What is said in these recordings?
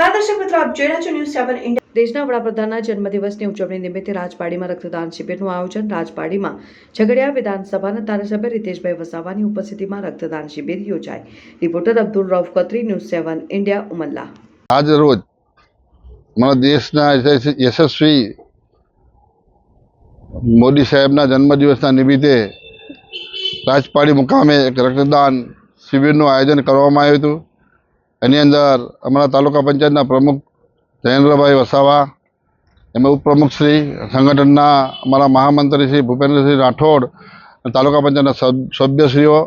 આપ જોઈ રહ્યા છો ન્યૂઝ સેવન ઇન્ડિયા દેશના વડાપ્રધાનના જન્મદિવસની ઉજવણી નિમિત્તે રાજપાડીમાં રક્તદાન શિબિરનું આયોજન. રાજપાડીમાં ઝઘડિયા વિધાનસભાના ધારાસભ્ય રીતેશભાઈ વસાવાની ઉપસ્થિતિમાં રક્તદાન શિબિર યોજાઈ reporter Abdul Rauf Katri news seven India Umalla. આજ રોજ મારા દેશના યશસ્વી- યશસ્વી મોદી સાહેબના જન્મદિવસના નિમિત્તે રાજપાડી મુકામે એક રક્તદાન શિબિરનું આયોજન કરવામાં આવ્યું હતું. એની અંદર અમારા તાલુકા પંચાયતના પ્રમુખ જયેન્દ્રભાઈ વસાવા, એમાં ઉપપ્રમુખ શ્રી સંગઠનના અમારા મહામંત્રી શ્રી ભૂપેન્દ્રસિંહ રાઠોડ તાલુકા પંચાયતના સભ્યશ્રીઓ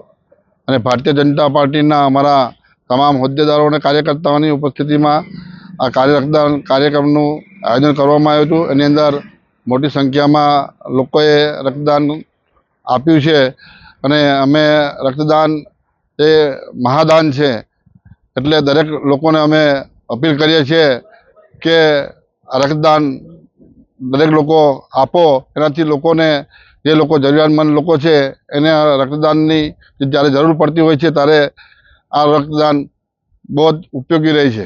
અને ભારતીય જનતા પાર્ટીના અમારા તમામ હોદ્દેદારો અને કાર્યકર્તાઓની ઉપસ્થિતિમાં આ કાર્ય રક્તદાન કાર્યક્રમનું આયોજન કરવામાં આવ્યું હતું. એની અંદર મોટી સંખ્યામાં લોકોએ રક્તદાન આપ્યું છે અને અમે રક્તદાન, એ મહાદાન છે એટલે દરેક લોકોને અમે અપીલ કરીએ છીએ કે રક્તદાન દરેક લોકો આપો. એનાથી લોકોને જે લોકો જરૂરિયાતમંદ લોકો છે, એને રક્તદાનની જ્યારે જરૂર પડતી હોય છે, ત્યારે આ રક્તદાન બહુ જ ઉપયોગી રહે છે.